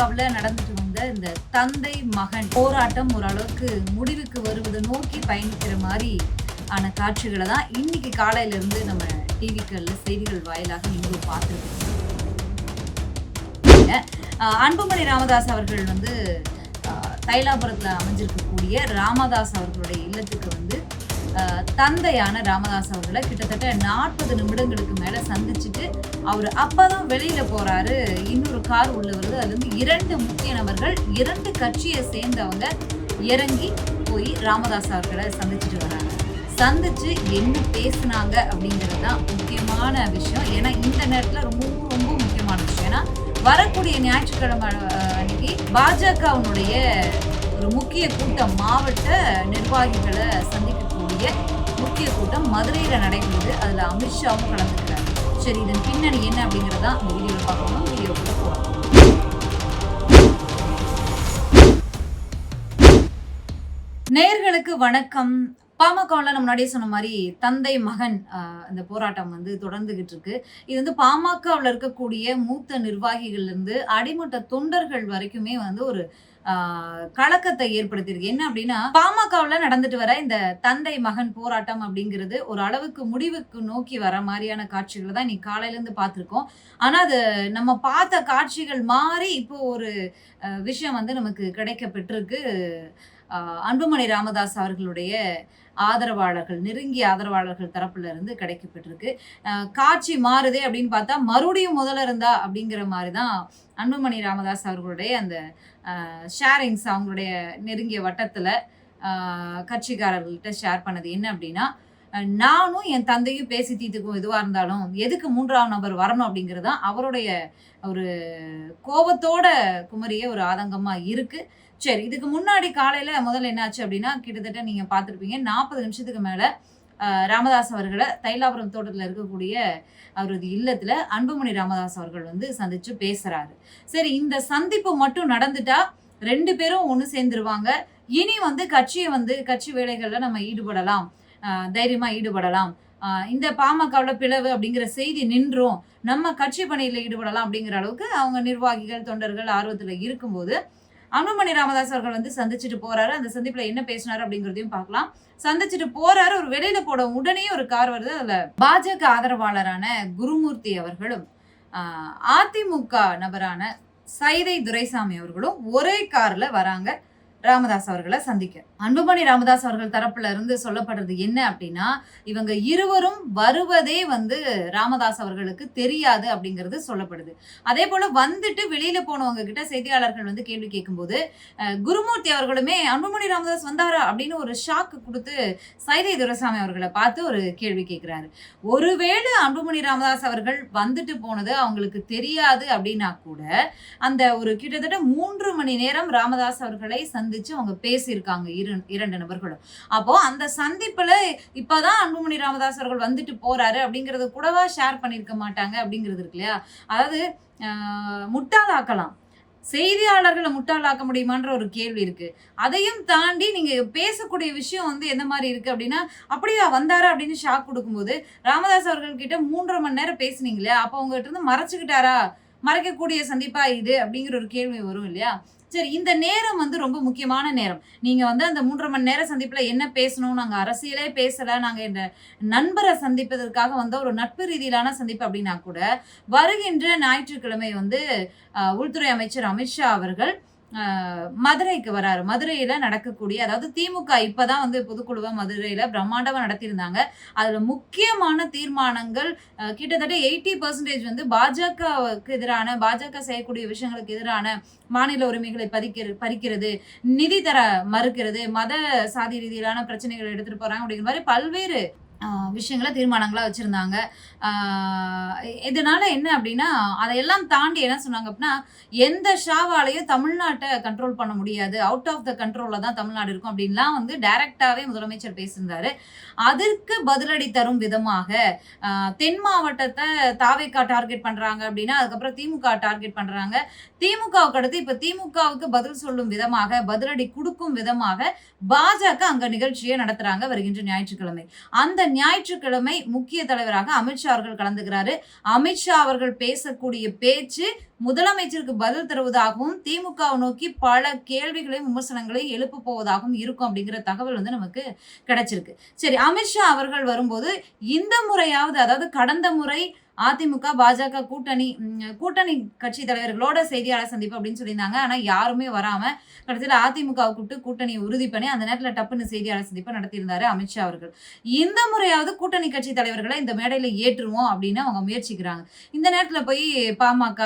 அமெரிக்காவில் நடந்துட்டு வந்த இந்த தந்தை மகன் போராட்டம் ஓரளவுக்கு முடிவுக்கு வருவதை நோக்கி பயணிக்கிற மாதிரி ஆன காட்சிகளை தான் இன்னைக்கு காலையில இருந்து நம்ம டிவிக்கள்ல செய்திகள் வாயிலாக நீங்களும் பார்த்துருக்கோம். அன்புமணி ராமதாஸ் அவர்கள் வந்து தைலாபுரத்தில் அமைஞ்சிருக்கக்கூடிய ராமதாஸ் அவர்களுடைய இல்லத்துக்கு வந்து தந்தையான ராமதாஸ் அவர்களை கிட்டத்தட்ட நாற்பது நிமிடங்களுக்கு மேலே சந்திச்சுட்டு அவர் அப்பதான் வெளியில போறாரு. இன்னொரு கார் உள்ள வருது. அதுல இரண்டு முக்கிய நபர்கள் இரண்டு கட்சியை சேர்ந்தவங்க இறங்கி போய் ராமதாஸ் அவர்களை சந்திச்சுட்டு வராங்க. சந்திச்சு என்ன பேசுனாங்க அப்படிங்கிறது தான் முக்கியமான விஷயம். ஏன்னா இந்த நேரத்தில் ரொம்ப ரொம்ப முக்கியமான விஷயம். ஏன்னா வரக்கூடிய ஞாயிற்றுக்கிழமை அன்னைக்கு பாஜகவினுடைய ஒரு முக்கிய கூட்டம் மாவட்ட நிர்வாகிகளை கூடிய முக்கிய கூட்டம் மதுரையில் நடைபெறுது. அதில் அமித்ஷாவும் கலந்துக்கிறார். சரி இதன் பின்னணி என்ன அப்படிங்கிறத தான் இந்த வீடியோவில் பார்க்கணும் வீடியோக்குள்ள போகலாம் நேர்களுக்கு வணக்கம். பாமகவில் நம்ம முன்னாடியே சொன்ன மாதிரி தந்தை மகன் ஆஹ், இந்த போராட்டம் வந்து தொடர்ந்துகிட்டு இருக்கு. இது வந்து பாமகவில் இருக்கக்கூடிய மூத்த நிர்வாகிகள்ல இருந்து அடிமட்ட தொண்டர்கள் வரைக்குமே வந்து ஒரு கலக்கத்தை ஏற்படுத்தியிருக்கு. என்ன அப்படின்னா பாமகவில் நடந்துட்டு வர இந்த தந்தை மகன் போராட்டம் அப்படிங்கிறது ஒரு அளவுக்கு முடிவுக்கு நோக்கி வர மாதிரியான காட்சிகளை தான் இன்னைக்கு காலையிலேருந்து பார்த்துருக்கோம். ஆனால் அது நம்ம பார்த்த காட்சிகள் மாறி இப்போ ஒரு விஷயம் வந்து நமக்கு கிடைக்க பெற்றிருக்கு அன்புமணி ராமதாஸ் அவர்களுடைய ஆதரவாளர்கள் நெருங்கிய ஆதரவாளர்கள் தரப்புல இருந்து கிடைக்கப்பட்டிருக்கு. காட்சி மாறுதே அப்படின்னு பார்த்தா மறுபடியும் முதல்ல இருந்தா அப்படிங்கிற மாதிரி தான் அன்புமணி ராமதாஸ் அவர்களுடைய அந்த ஷேரிங்ஸ் அவங்களுடைய நெருங்கிய வட்டத்தில் கட்சிக்காரர்கள்ட்ட ஷேர் பண்ணது என்ன அப்படின்னா நானும் என் தந்தையும் பேசி தீர்த்துக்கும் எதுவாக இருந்தாலும் எதுக்கு மூன்றாம் நபர் வரணும் அப்படிங்கிறது தான் அவருடைய ஒரு கோபத்தோட குமரியே ஒரு ஆதங்கமாக இருக்கு. சரி இதுக்கு முன்னாடி காலையில் முதல்ல என்னாச்சு அப்படின்னா கிட்டத்தட்ட நீங்கள் பார்த்துருப்பீங்க நாற்பது நிமிஷத்துக்கு மேலே ராமதாஸ் அவர்களை தைலாபுரம் தோட்டத்தில் இருக்கக்கூடிய அவரது இல்லத்தில் அன்புமணி ராமதாஸ் அவர்கள் வந்து சந்தித்து பேசுகிறாரு சரி இந்த சந்திப்பு மட்டும் நடந்துட்டா ரெண்டு பேரும் ஒன்று சேர்ந்துருவாங்க. இனி வந்து கட்சியை வந்து கட்சி வேலைகளில் நம்ம ஈடுபடலாம். தைரியமாக ஈடுபடலாம். இந்த பாமகவில் பிளவு அப்படிங்கிற செய்தி நின்றும். நம்ம கட்சி பணியில் ஈடுபடலாம் அப்படிங்கிற அளவுக்கு அவங்க நிர்வாகிகள் தொண்டர்கள் ஆர்வத்தில் இருக்கும்போது அன்புமணி ராமதாஸ் அவர்கள் வந்து சந்திச்சுட்டு போறாரு. அந்த சந்திப்புல என்ன பேசினாரு அப்படிங்கிறதையும் பார்க்கலாம். சந்திச்சுட்டு போறாரு. ஒரு வெளியில போட உடனே ஒரு கார் வருது. அதுல பாஜக ஆதரவாளரான குருமூர்த்தி அவர்களும் அதிமுக நபரான சைதை துரைசாமி அவர்களும் ஒரே கார்ல வராங்க. ராமதாஸ் அவர்களை சந்திக்க. அன்புமணி ராமதாஸ் அவர்கள் தரப்புல இருந்து சொல்லப்படுறது என்ன அப்படின்னா இவங்க இருவரும் வருவதே வந்து ராமதாஸ் அவர்களுக்கு தெரியாது அப்படிங்கிறது சொல்லப்படுது. அதே போல வந்துட்டு வெளியில போனவங்க கிட்ட செய்தியாளர்கள் வந்து கேள்வி கேட்கும்போது குருமூர்த்தி அவர்களுமே அன்புமணி ராமதாஸ் வந்தாரா அப்படின்னு ஒரு ஷாக்கு கொடுத்து சைதை துரசாமி அவர்களை பார்த்து ஒரு கேள்வி கேட்கிறாரு. ஒருவேளை அன்புமணி ராமதாஸ் அவர்கள் வந்துட்டு போனது அவங்களுக்கு தெரியாது அப்படின்னா கூட அந்த ஒரு கிட்டத்தட்ட மூன்று மணி நேரம் ராமதாஸ் அவர்களை சந்திச்சு அவங்க பேசியிருக்காங்க இரு இரண்டு நபர்களும். அப்போ அந்த சந்திப்புல இப்பதான் அன்புமணி ராமதாஸ் அவர்கள் வந்துட்டு போறாரு அப்படிங்கறத கூடவா ஷேர் பண்ணியிருக்க மாட்டாங்க அப்படிங்கிறது இருக்கு இல்லையா? அதாவது முட்டாளாக்கலாம். செய்தியாளர்களை முட்டாளாக்க முடியுமான்ற ஒரு கேள்வி இருக்கு. அதையும் தாண்டி நீங்க பேசக்கூடிய விஷயம் வந்து எந்த மாதிரி இருக்கு அப்படின்னா அப்படியா வந்தாரா அப்படின்னு ஷாக் கொடுக்கும்போது ராமதாஸ் அவர்கள் கிட்ட மூன்றரை மணி நேரம் பேசுனீங்களே அப்போ உங்ககிட்ட இருந்து மறைச்சுக்கிட்டாரா? மறைக்கக்கூடிய சந்திப்பா இது அப்படிங்கிற ஒரு கேள்வி வரும் இல்லையா? சரி இந்த நேரம் வந்து ரொம்ப முக்கியமான நேரம். நீங்க வந்து அந்த மூன்றரை மணி நேர சந்திப்புல என்ன பேசணும்? நாங்க அரசியலே பேசல. நாங்க இந்த நண்பரை சந்திப்பதற்காக வந்த ஒரு நட்பு ரீதியிலான சந்திப்பு அப்படின்னா கூட வருகின்ற ஞாயிற்றுக்கிழமை வந்து உள்துறை அமைச்சர் அமித்ஷா அவர்கள் மதுரைக்கு வராரு. மதுரையில நடக்கக்கூடிய அதாவது திமுக இப்பதான் வந்து பொதுக்குழுவை மதுரையில பிரம்மாண்டமா நடத்தியிருந்தாங்க. அதுல முக்கியமான தீர்மானங்கள் கிட்டத்தட்ட எயிட்டி பர்சன்டேஜ் வந்து பாஜகவுக்கு எதிரான பாஜக செய்யக்கூடிய விஷயங்களுக்கு எதிரான மாநில உரிமைகளை பதிக்கிற பறிக்கிறது நிதி தர மறுக்கிறது மத சாதி ரீதியிலான பிரச்சனைகளை எடுத்துட்டு போறாங்க அப்படிங்கிற மாதிரி பல்வேறு விஷயங்களை தீர்மானங்களாக வச்சுருந்தாங்க. இதனால் என்ன அப்படின்னா அதையெல்லாம் தாண்டி என்ன சொன்னாங்க அப்படின்னா எந்த ஷாவாலையும் தமிழ்நாட்டை கண்ட்ரோல் பண்ண முடியாது. அவுட் ஆஃப் த கண்ட்ரோலில் தான் தமிழ்நாடு இருக்கும் அப்படின்லாம் வந்து டைரக்டாவே முதலமைச்சர் பேசியிருந்தாரு. அதற்கு பதிலடி தரும் விதமாக தென் மாவட்டத்தை தாவேக்கா டார்கெட் பண்ணுறாங்க அப்படின்னா அதுக்கப்புறம் திமுக டார்கெட் பண்ணுறாங்க திமுகவுக்கு அடுத்து இப்போ திமுகவுக்கு பதில் சொல்லும் விதமாக பதிலடி கொடுக்கும் விதமாக பாஜக அங்கே நிகழ்ச்சியை நடத்துகிறாங்க வருகின்ற ஞாயிற்றுக்கிழமை. அந்த ஞாயிற்றுக்கிழமை முக்கிய தலைவராக அமித்ஷா அவர்கள் கலந்துக்கிறாரு. அமித்ஷா அவர்கள் பேசக்கூடிய பேச்சு முதலமைச்சருக்கு பதில் தருவதாகவும் திமுகவை நோக்கி பல கேள்விகளையும் விமர்சனங்களையும் எழுப்ப போவதாகவும் இருக்கும் அப்படிங்கிற தகவல் வந்து நமக்கு கிடைச்சிருக்கு. சரி அமித்ஷா அவர்கள் வரும்போது இந்த முறையாவது அதாவது கடந்த முறை அதிமுக பாஜக கூட்டணி கூட்டணி கட்சி தலைவர்களோட செய்தியாளர் சந்திப்பு அப்படின்னு சொல்லியிருந்தாங்க. ஆனால் யாருமே வராமல் கடைசியில் அதிமுகவை கூப்பிட்டு கூட்டணியை உறுதி பண்ணி அந்த நேரத்தில் டப்புன்னு செய்தியாளர் சந்திப்பை நடத்தியிருந்தாரு அமித்ஷா அவர்கள். இந்த முறையாவது கூட்டணி கட்சி தலைவர்களை இந்த மேடையில் ஏற்றுவோம் அப்படின்னு அவங்க முயற்சிக்கிறாங்க. இந்த நேரத்தில் போய் பாமக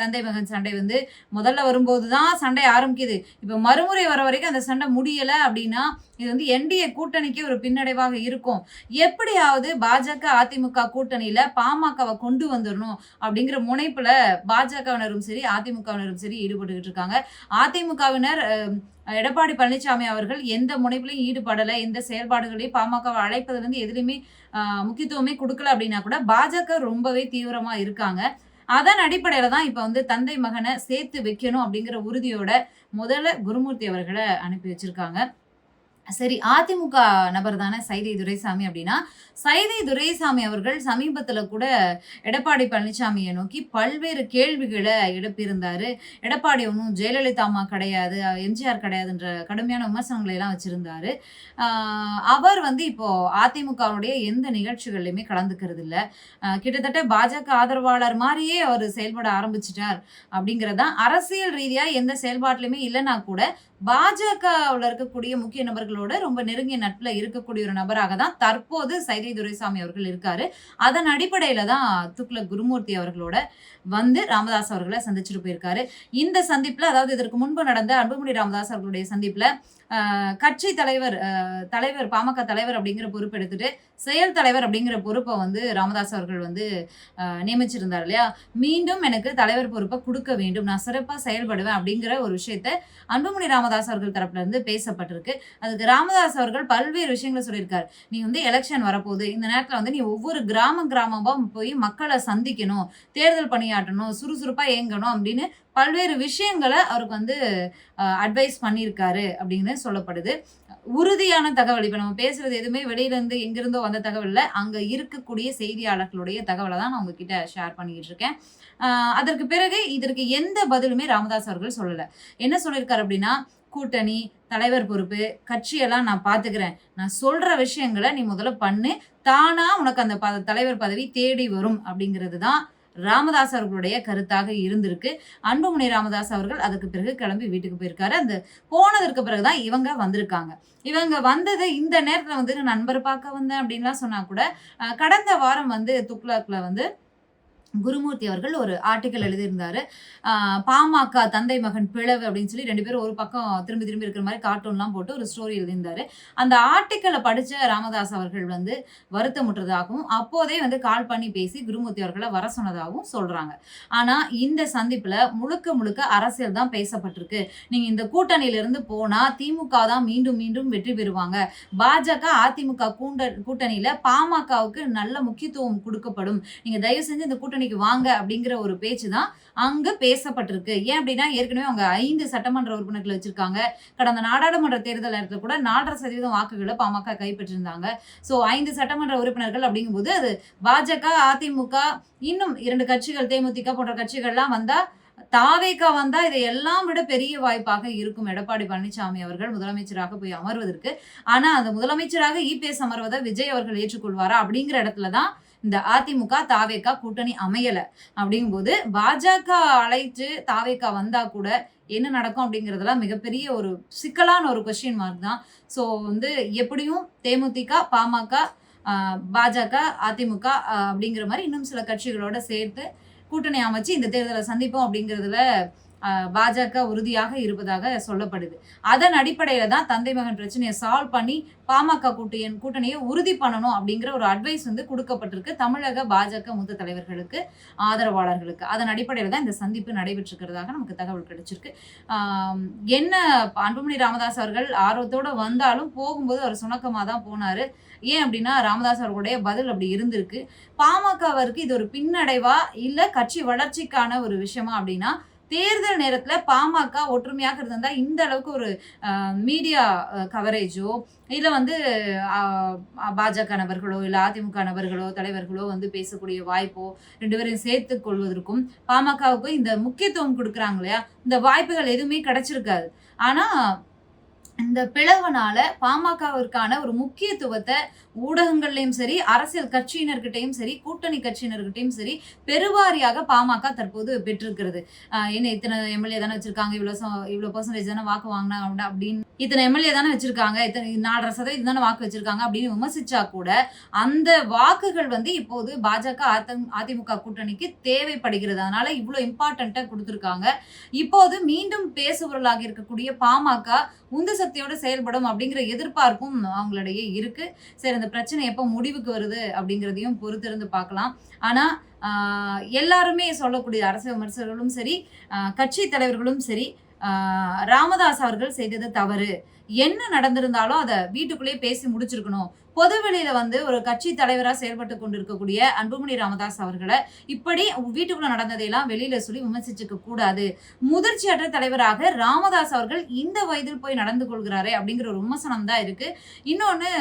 தந்தை மகன் சண்டை வந்து முதல்ல வரும்போது தான் சண்டை ஆரம்பிக்குது. இப்போ மறுமுறை வர வரைக்கும் அந்த சண்டை முடியலை அப்படின்னா இது வந்து என்டிஏ கூட்டணிக்கே ஒரு பின்னடைவாக இருக்கும். எப்படியாவது பாஜக அதிமுக கூட்டணியில பாமகவை கொண்டு வந்துடணும் அப்படிங்கிற முனைப்புல பாஜகவினரும் சரி அதிமுகவினரும் சரி ஈடுபட்டுக்கிட்டு இருக்காங்க. அதிமுகவினர் எடப்பாடி பழனிசாமி அவர்கள் எந்த முனைப்புலையும் ஈடுபடலை எந்த செயல்பாடுகளையும் பாமகவை அழைப்பதுல இருந்து எதுலையுமே முக்கியத்துவமே கொடுக்கல அப்படின்னா கூட பாஜக ரொம்பவே தீவிரமா இருக்காங்க. அதன் அடிப்படையில தான் இப்ப வந்து தந்தை மகனை சேர்த்து வைக்கணும் அப்படிங்கிற உறுதியோட முதல்ல குருமூர்த்தி அவர்களை அனுப்பி வச்சிருக்காங்க. சரி அதிமுக நபர் தானே சைதை துரைசாமி அப்படின்னா சைதை துரைசாமி அவர்கள் சமீபத்தில் கூட எடப்பாடி பழனிசாமியை நோக்கி பல்வேறு கேள்விகளை எழுப்பியிருந்தாரு. எடப்பாடி ஒன்றும் ஜெயலலிதா அம்மா கிடையாது எம்ஜிஆர் கிடையாதுன்ற கடுமையான விமர்சனங்களை எல்லாம் வச்சுருந்தார். அவர் வந்து இப்போ அதிமுகவுடைய எந்த நிகழ்ச்சிகள்லையுமே கலந்துக்கிறது இல்லை. கிட்டத்தட்ட பாஜக ஆதரவாளர் மாதிரியே அவர் செயல்பட ஆரம்பிச்சிட்டார் அப்படிங்கிறதான் அரசியல் ரீதியாக எந்த செயல்பாட்டிலையுமே இல்லைன்னா கூட பாஜகவில் இருக்கக்கூடிய முக்கிய நபர்களோட ரொம்ப நெருங்கிய நட்பில் இருக்கக்கூடிய ஒரு நபராக தான் தற்போது சைதை துரைசாமி அவர்கள் இருக்காரு. அதன் அடிப்படையில் தான் துக்ளக் குருமூர்த்தி அவர்களோட வந்து ராமதாஸ் அவர்களை சந்திச்சுட்டு போயிருக்காரு. இந்த சந்திப்பில் அதாவது இதற்கு முன்பு நடந்த அன்புமணி ராமதாஸ் அவர்களுடைய சந்திப்பில் கட்சி தலைவர் தலைவர் பாமக தலைவர் அப்படிங்கிற பொறுப்பு எடுத்துட்டு செயல் தலைவர் அப்படிங்கிற பொறுப்பை வந்து ராமதாஸ் அவர்கள் வந்து நியமிச்சிருந்தார் இல்லையா? மீண்டும் எனக்கு தலைவர் பொறுப்பை கொடுக்க வேண்டும். நான் சிறப்பாக செயல்படுவேன் அப்படிங்கிற ஒரு விஷயத்த அன்புமணி ராமதாஸ் அவர்கள் தரப்புல இருந்து பேசப்பட்டிருக்கு. அதுக்கு ராமதாஸ் அவர்கள் பல்வேறு விஷயங்களை சொல்லியிருக்காரு. நீ வந்து எலெக்ஷன் வரப்போகுது. இந்த நேரத்தில் வந்து நீ ஒவ்வொரு கிராம கிராமமாக போய் மக்களை சந்திக்கணும். தேர்தல் பணியாற்றணும். சுறுசுறுப்பாக இயங்கணும் அப்படின்னு பல்வேறு விஷயங்களை அவருக்கு வந்து அட்வைஸ் பண்ணியிருக்காரு அப்படின்னு சொல்லப்படுது. உறுதியான தகவல் இப்போ நம்ம பேசுறது எதுவுமே வெளியிலேருந்து எங்கிருந்தோ வந்த தகவல் இல்லை. அங்கே இருக்கக்கூடிய செய்தியாளர்களுடைய தகவலை தான் நான் உங்ககிட்ட ஷேர் பண்ணிக்கிட்டு இருக்கேன். அதற்கு பிறகு இதற்கு எந்த பதிலுமே ராமதாஸ் அவர்கள் சொல்லலை. என்ன சொல்லியிருக்காரு அப்படின்னா கூட்டணி தலைவர் பொறுப்பு கட்சியெல்லாம் நான் பார்த்துக்கிறேன் நான் சொல்கிற விஷயங்களை நீ முதல்ல பண்ணு. தானாக உனக்கு அந்த பத தலைவர் பதவி தேடி வரும் அப்படிங்கிறது தான் ராமதாஸ் அவர்களுடைய கருத்தாக இருந்திருக்கு. அன்புமணி ராமதாஸ் அவர்கள் அதுக்கு பிறகு கிளம்பி வீட்டுக்கு போயிருக்காரு. அந்த போனதற்கு பிறகுதான் இவங்க வந்திருக்காங்க. இவங்க வந்தது இந்த நேரத்துல வந்து நண்பர் பார்க்க வந்தேன் அப்படின்லாம் சொன்னா கூட கடந்த வாரம் வந்து துக்ளக்ல வந்து குருமூர்த்தி அவர்கள் ஒரு ஆர்டிக்கல் எழுதியிருந்தாரு. பாமக தந்தை மகன் பிளவு அப்படின்னு சொல்லி ரெண்டு பேரும் ஒரு பக்கம் திரும்பி திரும்பி இருக்கிற மாதிரி கார்ட்டூன்லாம் போட்டு ஒரு ஸ்டோரி எழுதியிருந்தாரு. அந்த ஆர்டிக்கலை படிச்ச ராமதாஸ் அவர்கள் வந்து வருத்தமுற்றதாகவும் அப்போதே வந்து கால் பண்ணி பேசி குருமூர்த்தி அவர்களை வர சொன்னதாகவும் சொல்றாங்க. ஆனா இந்த சந்திப்புல முழுக்க முழுக்க அரசியல் தான் பேசப்பட்டிருக்கு. நீங்க இந்த கூட்டணியிலிருந்து போனால் போனா திமுக தான் மீண்டும் மீண்டும் வெற்றி பெறுவாங்க. பாஜக அதிமுக கூண்ட கூட்டணியில பாமகவுக்கு நல்ல முக்கியத்துவம் கொடுக்கப்படும். நீங்க தயவு செஞ்சு இந்த கூட்டணி கூட்டணிக்கு வாங்க அப்படிங்கிற ஒரு பேச்சு தான் அங்கே பேசப்பட்டிருக்கு. ஏன் அப்படின்னா ஏற்கனவே அவங்க ஐந்து சட்டமன்ற உறுப்பினர்கள் வச்சிருக்காங்க. கடந்த நாடாளுமன்ற தேர்தல் நேரத்தில் கூட நாலரை சதவீதம் வாக்குகளை பாமக கைப்பற்றிருந்தாங்க. ஸோ ஐந்து சட்டமன்ற உறுப்பினர்கள் அப்படிங்கும்போது அது பாஜக அதிமுக இன்னும் இரண்டு கட்சிகள் தேமுதிக போன்ற கட்சிகள்லாம் வந்தால் தாவேக்கா வந்தா இதை எல்லாம் விட பெரிய வாய்ப்பாக இருக்கும். எடப்பாடி பழனிசாமி அவர்கள் முதலமைச்சராக போய் அமர்வதற்கு. ஆனா அந்த முதலமைச்சராக இபிஎஸ் அமர்வதை விஜய் அவர்கள் ஏற்றுக்கொள்வாரா அப்படிங்கிற இடத்துல தான் இந்த அதிமுக தாவேக்கா கூட்டணி அமையல. அப்படிங்கும்போது பாஜக அழைத்து தாவேக்கா வந்தா கூட என்ன நடக்கும் அப்படிங்கிறதுலாம் மிகப்பெரிய ஒரு சிக்கலான ஒரு கொஸ்டின் மார்க் தான். ஸோ வந்து எப்படியும் தேமுதிக பாமக பாஜக அதிமுக அப்படிங்கிற மாதிரி இன்னும் சில கட்சிகளோட சேர்த்து கூட்டணி அமைச்சு இந்த தேர்தலை சந்திப்போம் அப்படிங்கிறதுல பாஜக உறுதியாக இருப்பதாக சொல்லப்படுது. அதன் அடிப்படையில தான் தந்தை மகன் பிரச்சனையை சால்வ் பண்ணி பாமக கூட்டணி கூட்டணியை உறுதி பண்ணணும் அப்படிங்கிற ஒரு அட்வைஸ் வந்து கொடுக்கப்பட்டிருக்கு தமிழக பாஜக மூத்த தலைவர்களுக்கு ஆதரவாளர்களுக்கு. அதன் அடிப்படையில் தான் இந்த சந்திப்பு நடைபெற்றிருக்கிறதாக நமக்கு தகவல் கிடைச்சிருக்கு. என்ன அன்புமணி ராமதாஸ் அவர்கள் ஆர்வத்தோடு வந்தாலும் போகும்போது அவர் சுணக்கமாக தான் போனார். ஏன் அப்படின்னா ராமதாஸ் அவர்களுடைய பதில் அப்படி இருந்திருக்கு. பாமகவிற்கு இது ஒரு பின்னடைவா இல்லை கட்சி வளர்ச்சிக்கான ஒரு விஷயமா அப்படின்னா தேர்தல் நேரத்தில் பாமக ஒற்றுமையாக இருந்தா இந்த அளவுக்கு ஒரு மீடியா கவரேஜோ இல்லை வந்து பாஜக நபர்களோ இல்லை அதிமுக நபர்களோ தலைவர்களோ வந்து பேசக்கூடிய வாய்ப்போ ரெண்டு பேரையும் சேர்த்து கொள்வதற்கும் பாமகவுக்கும் இந்த முக்கியத்துவம் கொடுக்குறாங்க இல்லையா? இந்த வாய்ப்புகள் எதுவுமே கிடைச்சிருக்காது. ஆனால் இந்த பிளவுனால பாமகவிற்கான ஒரு முக்கியத்துவத்தை ஊடகங்கள்லையும் சரி அரசியல் கட்சியினர்கிட்டையும் சரி கூட்டணி கட்சியினர்கிட்டையும் சரி பெருவாரியாக பாமக தற்போது பெற்றிருக்கிறது. என்ன இத்தனை எம்எல்ஏ தானே வச்சிருக்காங்க இவ்வளோ இவ்வளோ பர்சன்டேஜ் தானே வாக்கு வாங்கினாங்க அப்படின்னு. இத்தனை எம்எல்ஏ தானே வச்சிருக்காங்க இத்தனை நாலரை சதவீதம் தானே வாக்கு வச்சிருக்காங்க அப்படின்னு விமர்சிச்சா கூட அந்த வாக்குகள் வந்து இப்போது பாஜக அதி- அதிமுக கூட்டணிக்கு தேவைப்படுகிறது. அதனால இவ்வளோ இம்பார்ட்டண்ட்டாக கொடுத்துருக்காங்க. இப்போது மீண்டும் பேசுபொருளாக இருக்கக்கூடிய பாமக உந்து சக்தியோட செயல்படும் அப்படிங்கிற எதிர்பார்ப்பும் அவங்களிடையே இருக்கு. சரி அந்த பிரச்சனை எப்போ முடிவுக்கு வருது அப்படிங்கிறதையும் பொறுத்திருந்து பார்க்கலாம். ஆனால் எல்லாருமே சொல்லக்கூடிய அரசு விமர்சகர்களும் சரி கட்சி தலைவர்களும் சரி ராமதாஸ் அவர்கள் செய்தது தவறு. என்ன நடந்திருந்தாலும் அதை வீட்டுக்குள்ளேயே பேசி முடிச்சிருக்கணும். பொதுவெளியில வந்து ஒரு கட்சி தலைவராக செயல்பட்டு கொண்டிருக்கக்கூடிய அன்புமணி ராமதாஸ் அவர்களை இப்படி வீட்டுக்குள்ள நடந்ததையெல்லாம் வெளியில சொல்லி விமர்சிச்சுக்க கூடாது. முதிர்ச்சியற்ற தலைவராக ராமதாஸ் அவர்கள் இந்த வயதில் போய் நடந்து கொள்கிறாரே அப்படிங்கிற ஒரு விமர்சனம் தான் இருக்கு. இன்னொன்னு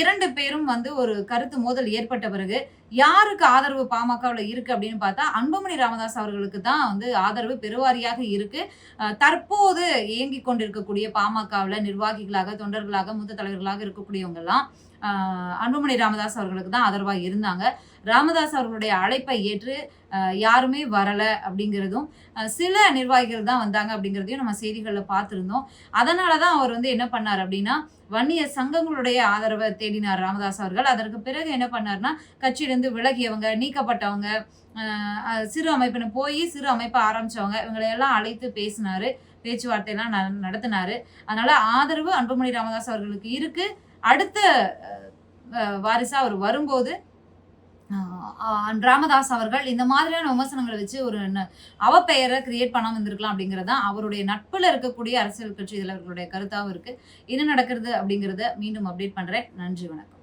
இரண்டு பேரும் வந்து ஒரு கருத்து மோதல் ஏற்பட்ட பிறகு யாருக்கு ஆதரவு பாமகவில் இருக்கு அப்படின்னு பார்த்தா அன்புமணி ராமதாஸ் அவர்களுக்கு தான் வந்து ஆதரவு பெருவாரியாக இருக்கு. தற்போது இயங்கிக் கொண்டிருக்கக்கூடிய பாமகவில் நிர்வாகிகளாக தொண்டர்களாக மூத்த தலைவர்களாக இருக்கக்கூடியவங்கெல்லாம் அன்புமணி ராமதாஸ் அவர்களுக்கு தான் ஆதரவாக இருந்தாங்க. ராமதாஸ் அவர்களுடைய அழைப்பை ஏற்று யாருமே வரலை அப்படிங்கிறதும் சில நிர்வாகிகள் தான் வந்தாங்க அப்படிங்கிறதையும் நம்ம செய்திகளில் பார்த்துருந்தோம். அதனால தான் அவர் வந்து என்ன பண்ணார் அப்படின்னா வன்னிய சங்கங்களுடைய ஆதரவை தேடினார் ராமதாஸ் அவர்கள். அதற்கு பிறகு என்ன பண்ணார்னா கட்சியிலிருந்து விலகியவங்க நீக்கப்பட்டவங்க சிறு அமைப்புன்னு போய் சிறு அமைப்பை ஆரம்பித்தவங்க இவங்களையெல்லாம் அழைத்து பேசினார். பேச்சுவார்த்தையெல்லாம் ந- நடத்தினாரு. அதனால ஆதரவு அன்புமணி ராமதாஸ் அவர்களுக்கு இருக்கு. அடுத்த வாரிசா அவர் வரும்போது ராமதாஸ் அவர்கள் இந்த மாதிரியான விமர்சனங்களை வச்சு ஒரு ந- பெயரை கிரியேட் பண்ணாம இருந்திருக்கலாம் அப்படிங்கிறது தான் அவருடைய நட்பில் இருக்கக்கூடிய அரசியல் கட்சி தலைவர்களுடைய கருத்தாகவும் இருக்கு. என்ன நடக்கிறது அப்படிங்கிறத மீண்டும் அப்டேட் பண்றேன். நன்றி வணக்கம்.